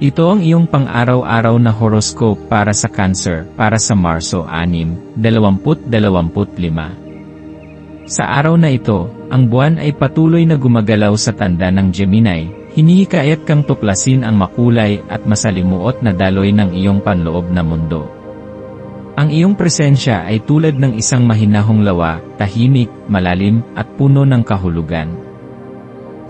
Ito ang iyong pang-araw-araw na horoscope para sa Cancer para sa Marso 6, 2025. Sa araw na ito, ang buwan ay patuloy na gumagalaw sa tanda ng Gemini, hinihikayat kang tuklasin ang makulay at masalimuot na daloy ng iyong panloob na mundo. Ang iyong presensya ay tulad ng isang mahinahong lawa, tahimik, malalim, at puno ng kahulugan.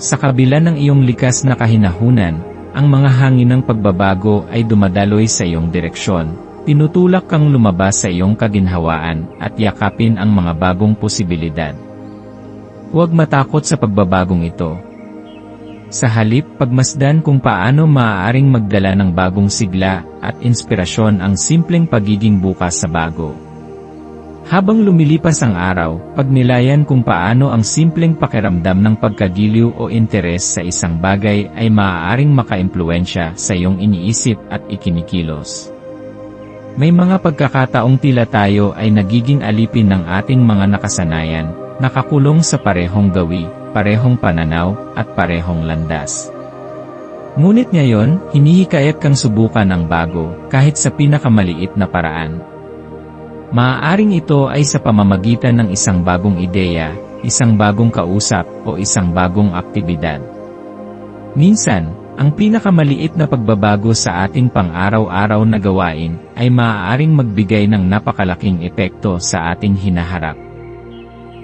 Sa kabila ng iyong likas na kahinahunan, ang mga hangin ng pagbabago ay dumadaloy sa iyong direksyon. Tinutulak kang lumabas sa iyong kaginhawaan at yakapin ang mga bagong posibilidad. Huwag matakot sa pagbabagong ito. Sa halip, pagmasdan kung paano maaaring magdala ng bagong sigla at inspirasyon ang simpleng pagiging bukas sa bago. Habang lumilipas ang araw, pagnilayan kung paano ang simpleng pakiramdam ng pagkagiliw o interes sa isang bagay ay maaaring makaimpluensya sa iyong iniisip at ikinikilos. May mga pagkakataong tila tayo ay nagiging alipin ng ating mga nakasanayan, nakakulong sa parehong gawi, parehong pananaw, at parehong landas. Ngunit ngayon, hinihikayat kang subukan ang bago, kahit sa pinakamaliit na paraan, Maaaring ito ay sa pamamagitan ng isang bagong ideya, isang bagong kausap, o isang bagong aktibidad. Minsan, ang pinakamaliit na pagbabago sa ating pang-araw-araw na gawain ay maaaring magbigay ng napakalaking epekto sa ating hinaharap.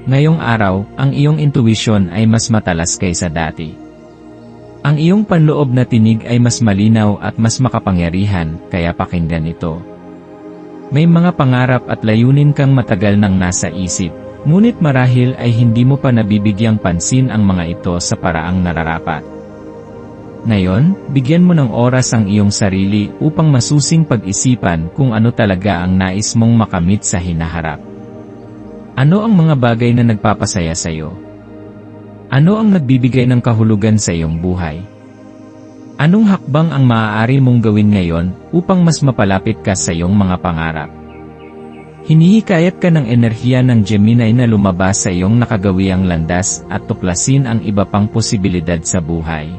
Ngayong araw, ang iyong intuition ay mas matalas kaysa dati. Ang iyong panloob na tinig ay mas malinaw at mas makapangyarihan, kaya pakinggan ito. May mga pangarap at layunin kang matagal nang nasa isip, ngunit marahil ay hindi mo pa nabibigyang pansin ang mga ito sa paraang nararapat. Ngayon, bigyan mo ng oras ang iyong sarili upang masusing pag-isipan kung ano talaga ang nais mong makamit sa hinaharap. Ano ang mga bagay na nagpapasaya sa iyo? Ano ang nagbibigay ng kahulugan sa iyong buhay? Anong hakbang ang maaari mong gawin ngayon upang mas mapalapit ka sa iyong mga pangarap? Hinihikayat ka ng enerhiya ng Gemini na lumabas sa iyong nakagawiang landas at tuklasin ang iba pang posibilidad sa buhay.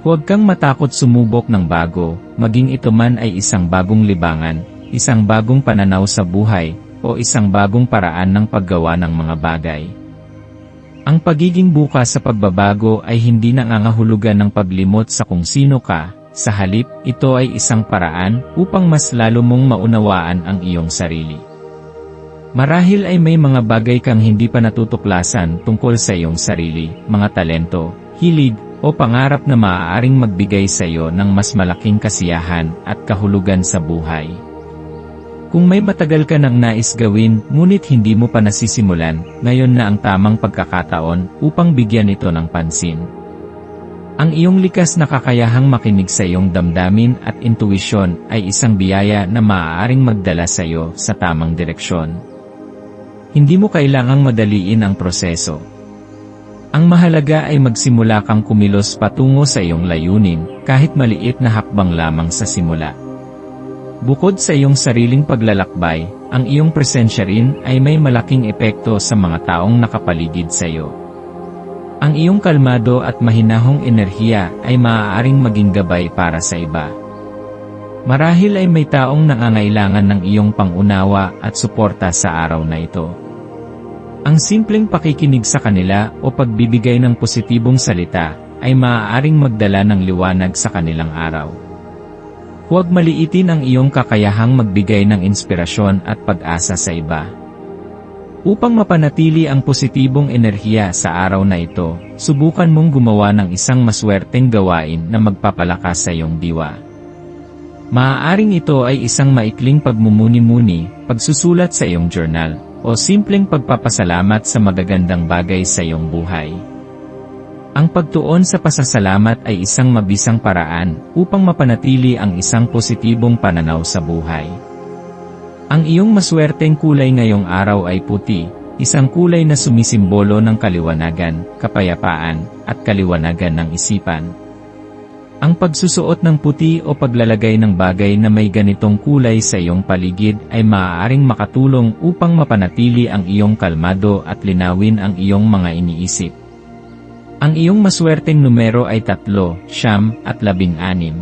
Huwag kang matakot sumubok ng bago, maging ito man ay isang bagong libangan, isang bagong pananaw sa buhay, o isang bagong paraan ng paggawa ng mga bagay. Ang pagiging bukas sa pagbabago ay hindi nangangahulugan ng paglimot sa kung sino ka, sa halip, ito ay isang paraan upang mas lalo mong maunawaan ang iyong sarili. Marahil ay may mga bagay kang hindi pa natutuklasan tungkol sa iyong sarili, mga talento, hilig, o pangarap na maaaring magbigay sa iyo ng mas malaking kasiyahan at kahulugan sa buhay. Kung may matagal ka nang nais gawin, ngunit hindi mo pa nasisimulan, ngayon na ang tamang pagkakataon upang bigyan ito ng pansin. Ang iyong likas na kakayahang makinig sa iyong damdamin at intuisyon ay isang biyaya na maaaring magdala sa iyo sa tamang direksyon. Hindi mo kailangang madaliin ang proseso. Ang mahalaga ay magsimula kang kumilos patungo sa iyong layunin, kahit maliit na hakbang lamang sa simula. Bukod sa iyong sariling paglalakbay, ang iyong presensya rin ay may malaking epekto sa mga taong nakapaligid sa iyo. Ang iyong kalmado at mahinahong enerhiya ay maaaring maging gabay para sa iba. Marahil ay may taong nangangailangan ng iyong pangunawa at suporta sa araw na ito. Ang simpleng pakikinig sa kanila o pagbibigay ng positibong salita ay maaaring magdala ng liwanag sa kanilang araw. Huwag maliitin ang iyong kakayahang magbigay ng inspirasyon at pag-asa sa iba. Upang mapanatili ang positibong enerhiya sa araw na ito, subukan mong gumawa ng isang maswerteng gawain na magpapalakas sa iyong diwa. Maaaring ito ay isang maikling pagmumuni-muni, pagsusulat sa iyong journal, o simpleng pagpapasalamat sa magagandang bagay sa iyong buhay. Ang pagtuon sa pasasalamat ay isang mabisang paraan upang mapanatili ang isang positibong pananaw sa buhay. Ang iyong maswerteng kulay ngayong araw ay puti, isang kulay na sumisimbolo ng kaliwanagan, kapayapaan, at kaliwanagan ng isipan. Ang pagsusuot ng puti o paglalagay ng bagay na may ganitong kulay sa iyong paligid ay maaaring makatulong upang mapanatili ang iyong kalmado at linawin ang iyong mga iniisip. Ang iyong maswerteng numero ay tatlo, siyam, at labing anim.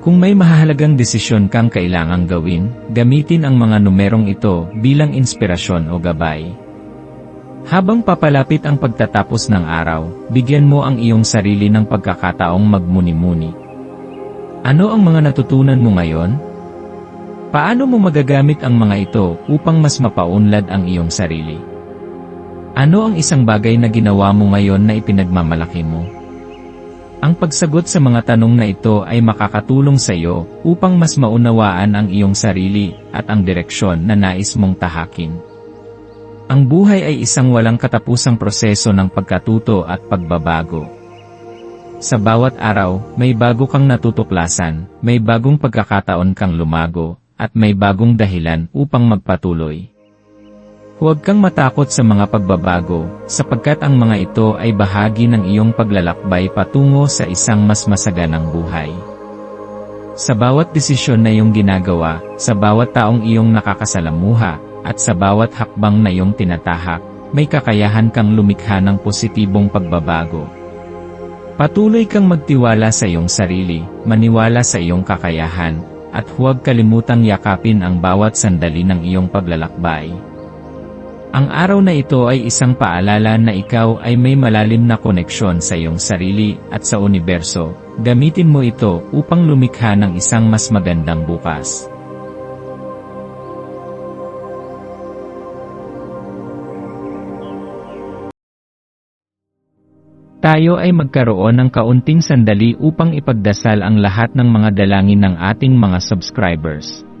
Kung may mahalagang desisyon kang kailangang gawin, gamitin ang mga numerong ito bilang inspirasyon o gabay. Habang papalapit ang pagtatapos ng araw, bigyan mo ang iyong sarili ng pagkakataong magmuni-muni. Ano ang mga natutunan mo ngayon? Paano mo magagamit ang mga ito upang mas mapaunlad ang iyong sarili? Ano ang isang bagay na ginawa mo ngayon na ipinagmamalaki mo? Ang pagsagot sa mga tanong na ito ay makakatulong sa iyo upang mas maunawaan ang iyong sarili at ang direksyon na nais mong tahakin. Ang buhay ay isang walang katapusang proseso ng pagkatuto at pagbabago. Sa bawat araw, may bago kang natutuklasan, may bagong pagkakataon kang lumago, at may bagong dahilan upang magpatuloy. Huwag kang matakot sa mga pagbabago, sapagkat ang mga ito ay bahagi ng iyong paglalakbay patungo sa isang mas masaganang buhay. Sa bawat desisyon na iyong ginagawa, sa bawat taong iyong nakakasalamuha, at sa bawat hakbang na iyong tinatahak, may kakayahan kang lumikha ng positibong pagbabago. Patuloy kang magtiwala sa iyong sarili, maniwala sa iyong kakayahan, at huwag kalimutang yakapin ang bawat sandali ng iyong paglalakbay. Ang araw na ito ay isang paalala na ikaw ay may malalim na koneksyon sa iyong sarili at sa universo. Gamitin mo ito upang lumikha ng isang mas magandang bukas. Tayo ay magkaroon ng kaunting sandali upang ipagdasal ang lahat ng mga dalangin ng ating mga subscribers